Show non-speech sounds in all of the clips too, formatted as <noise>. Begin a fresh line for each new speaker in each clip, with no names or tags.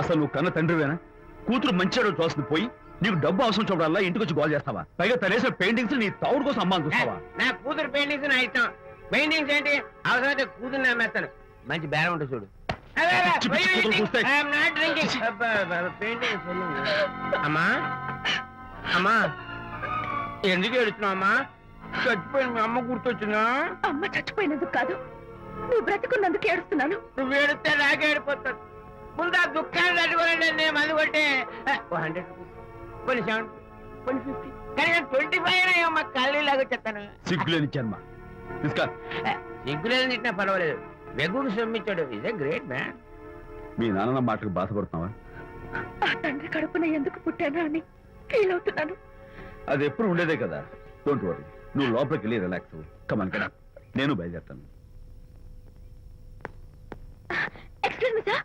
అసలు నువ్వు కన్న తండ్రివేనా? కూతురు మంచిగా చూస్తుంది పోయి నీకు డబ్బు అవసరం చూడాలా ఇంటికి వచ్చి గోల్ చేస్తావా? పైగా తనేసిన పెయింటింగ్స్ నీ తౌడు కోసం అమ్మాని చూస్తావా?
నా కూతురు పెయింటింగ్స్ నా ఇష్టం. పెయింటింగ్స్ ఏంటి? అవసరమైతే కూతురు నమ్మేస్తాను మంచి బేరం ఉంటుంది చూడు. అమ్మా అమ్మా ఎందుకు ఏడుస్తున్నావు అమ్మా? చచ్చిపోయిన మీ అమ్మ గుర్తొచ్చిందా?
అమ్మ చచ్చిపోయినందుకు కాదు. నువ్వు బ్రతికున్నందుకు ఏడుస్తున్నాను.
నువ్వు ఏడితే నాకే ఏడిపోతాను ముందు ఆ దుఃఖాన్ని తట్టుకోలేండి నేను మందు కొట్టే హండ్రెడ్ కొన్ని సెవెన్ కొన్ని ఫిఫ్టీ కానీ ట్వంటీ ఫైవ్ అమ్మ కళ్ళు లాగా చెప్తాను.
సిగ్గులేని జన్మ ఇసుక.
సిగ్గులేదు తిట్టినా పర్వాలేదు. వెగుడు సొమ్మిచ్చాడు ఇదే గ్రేట్ మ్యాన్
మీ నాన్న మాటకు బాధపడుతున్నావా?
ఆ తండ్రి కడుపున ఎందుకు పుట్టానా అని ఫీల్ అవుతున్నాను.
అది ఎప్పుడు ఉండేదే కదా. డోంట్ వరీ నువ్వు లోపలికి వెళ్ళి రిలాక్స్ కమన్ కదా నేను బయలుదేరుతాను.
ఎక్స్క్యూజ్ మీ సార్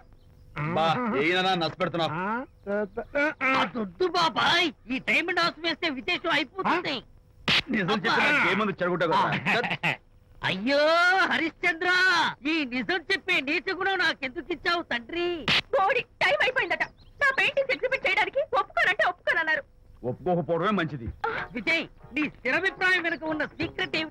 దొద్దు బాబాయ్. ఈ డైమండ్ హౌస్ వేస్తే విదేశం అయిపోతుంది.
నిజం చెప్పిన ఏముంది చెడగొట్టా
అయ్యో హరిశ్చంద్ర ఈ నిజం చెప్పే నీచ గుణం నాకెందుకు ఇచ్చావు తండ్రి?
బోడి టైం అయిపోయిందట. నా పెయింటింగ్స్ ఎగ్జిబిట్ చేయడానికి ఒప్పుకోనంటే ఒప్పుకోనన్నారు.
ఒప్పుకోకపోవడమే మంచిది.
విజయ్ నీ స్థిరాభిప్రాయం వెనుక ఉన్న సీక్రెట్ ఏమిటి?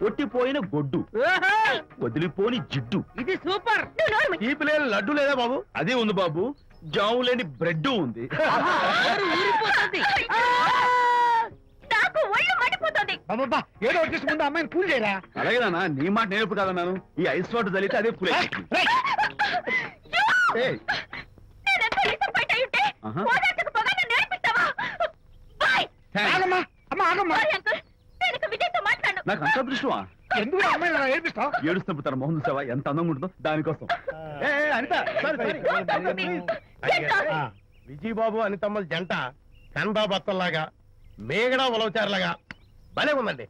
కొట్టిపోయిన గొడ్డు.
ఓహో,
వదిలిపోని జిడ్డు.
ఇది సూపర్.
తీపి లేని లడ్డు లేదా బాబు? అదే ఉంది బాబు. జాము లేని బ్రెడ్ ఉంది!
నాకు ఒళ్ళు మండిపోతుంది.
ఏదో వచ్చేసి ముందు అమ్మాయిని పూజ చేయరా?
అలాగే నాన్న నీ మాట నేర్పు కాదన్నాను ఈ ఐస్ వాటర్ తగిలితే అదే పులే
అయి ఉంటే,
ఆహా. నాకు అంత దృష్టమా
ఎందుకు ఆ అమ్మాయిని అలా ఏడిపిస్తావు?
ఏడుస్తున్నప్పుడు తన మొహం చూసావా? ఎంత అందంగా ఉంటుందో దానికోసం. ఏ, ఏ, అనిత.
విజయబాబు అనితమ్మల జంట కన్బా బత్తల్లాగా మేగడ ఉలవచారులాగా భలే ఉందండి.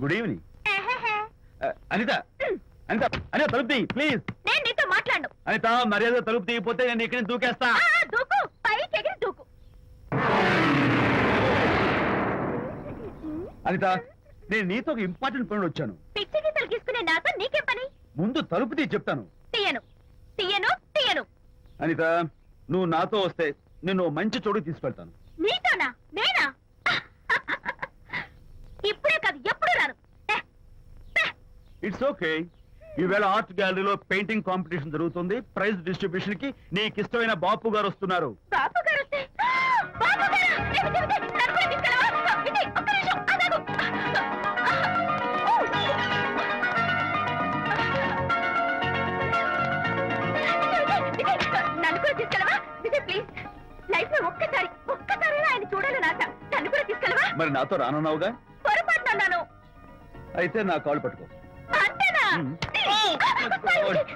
Good evening. అనిత అనిత అనిత తలుపు తీయి ప్లీజ్
నేను నీతో మాట్లాడను.
అనిత మర్యాద తలుపు తీయపోతే నేను ఇక్కడ నుంచి దూకేస్తా.
ఆ,
అనిత నేను నీతో ఒక ఇంపార్టెంట్ పని వచ్చాను.
పిచ్చి గీతలు గీసుకునే నాతో నీకేం పని?
ముందు తలుపు తీయి చెప్తాను.
తీయను. తీయను తీయను.
అనిత నువ్వు నాతో వస్తే నేను మంచి చోటు తీసుకెళ్తాను.
నీతోనా? నేనా? ఇప్పుడే కాదు ఎప్పుడు రాను.
ఇట్స్ ఓకే ఈవేళ ఆర్ట్ గ్యాలరీలో పెయింటింగ్ కాంపిటీషన్ జరుగుతుంది. ప్రైజ్ డిస్ట్రిబ్యూషన్కి నీకు ఇష్టమైన బాపు గారు వస్తున్నారు.
బాపు గారు వస్తే బాపు గారు!
మరి నాతో రానున్నావుగా?
పొరపాటున అన్నాను
అయితే నా కాల్ పట్టుకో.
అంతేనా?
మ్.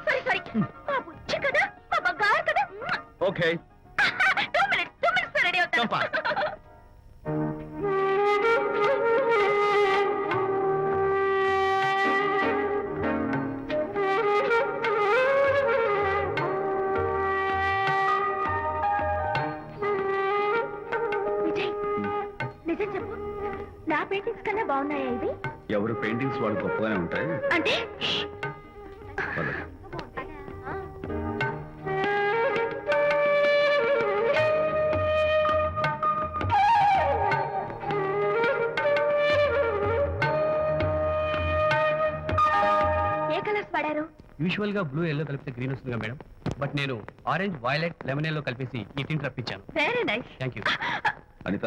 Sorry sorry. మా బుజ్జి కదా మా బంగారు కదా.
Okay.
Two minutes two minutes ready అవుతాను.
Come
నిజం చెప్పు. నా పెయింటింగ్స్ కన్నా బాగున్నాయా ఇవి?
ఎవరు పెయింటింగ్స్ వాళ్ళు గొప్పగానే ఉంటాయి
అంటే. ఏ కలర్స్ వాడారు?
యూజువల్గా బ్లూ ఎల్లో కలిపితే గ్రీన్ వస్తుందిగా మేడం. బట్ నేను ఆరెంజ్ వైలెట్ లెమనేలో కలిపేసి ఈ tint రప్పించాను.
Very nice
thank you
Anitha?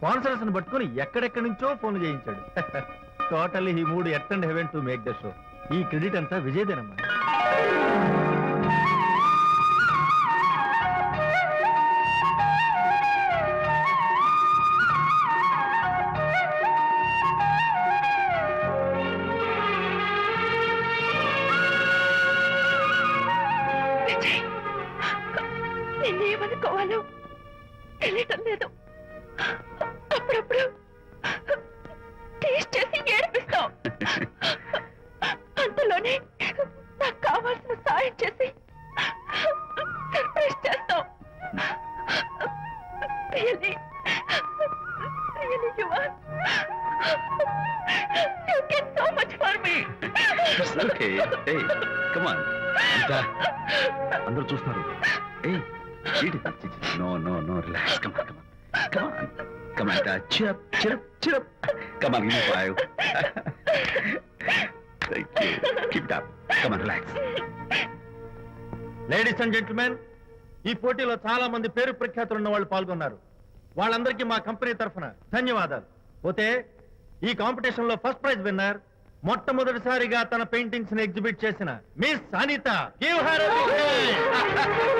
స్పాన్సర్స్ని పట్టుకొని ఎక్కడెక్కడి నుంచో ఫోన్ చేయించాడు. <laughs> టోటల్లీ ఈ మూడు at and heaven to make the show. ఈ క్రెడిట్ అంతా విజయదేనమ్మా.
ఓకే. ఏయ్ అంతా అందరూ చూస్తున్నారు. ఏయ్ no no no relax come on come on come on come on cheer up cheer up cheer up come on give five thank you keep it up come on relax
ladies and gentlemen ఈ పోటీలో చాలా మంది పేరు ప్రఖ్యాతులు ఉన్న వాళ్ళు పాల్గొన్నారు. వాళ్ళందరికీ మా కంపెనీ తరఫున ధన్యవాదాలు. పోతే ఈ కాంపిటీషన్లో ఫస్ట్ ప్రైజ్ విన్నర్ మొట్టమొదటిసారిగా తన పెయింటింగ్స్ని ఎగ్జిబిట్ చేసిన మిస్ అనిత గివ్ హర్.